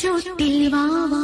ചുട്ടിൽ വാവാ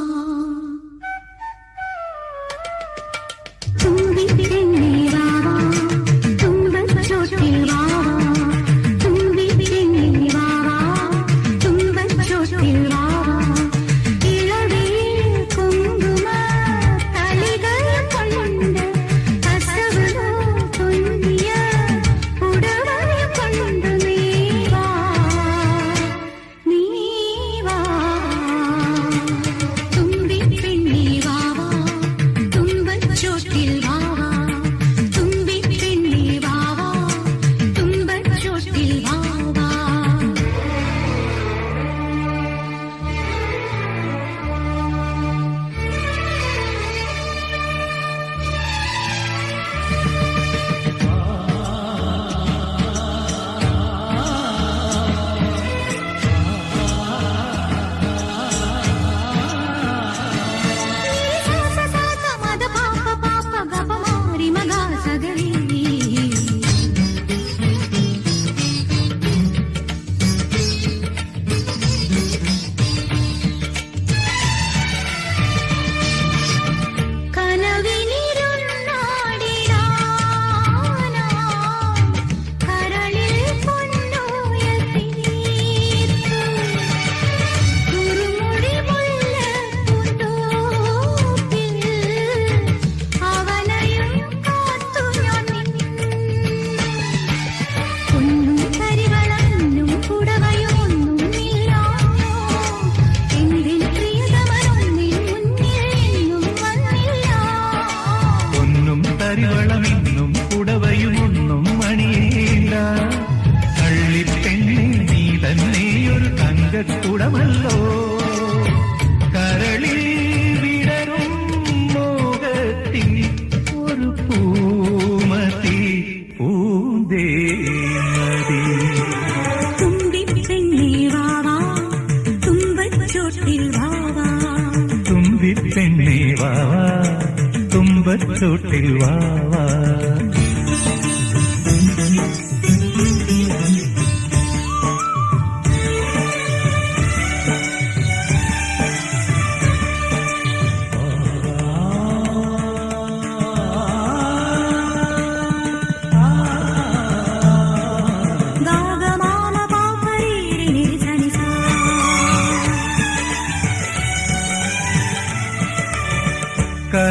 തുമ്പച്ചോട്ടിൽ വാവാ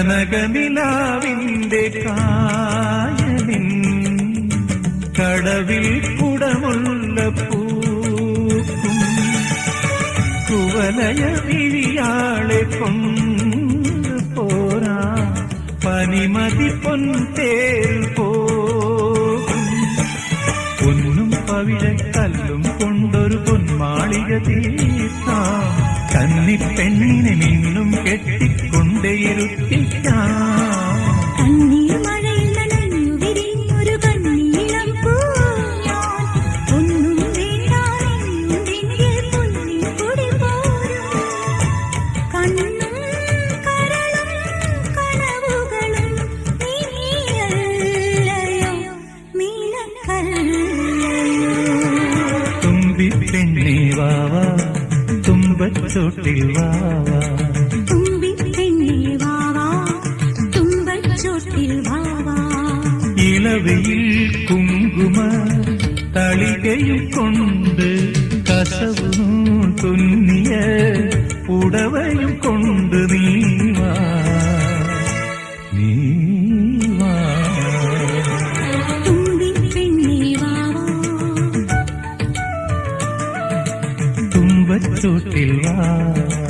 കനകനിലാവിന്റെ കായലിൻ കടവിൽ കുടമുള്ള പൂക്കും കുവലയ വിഴിയാളെ കൊണ്ട് പോരാ. പനിമതി പൊൻതേൽ പോകും. പൊന്നും പവിഴക്കല്ലും കൊണ്ടൊരു പൊന്മാളിക തീർക്കാം பெண்ணே வாவா துன்பச் சோட்டில் வாவா தும்பி பெண்ணே வாவா துன்பச் சோட்டில் வாவா இலவையில் குங்கும தளிகையும் கொண்டு கசவும் துன்னிய புடவையும் கொண்டு நீ தூரத்தில் வா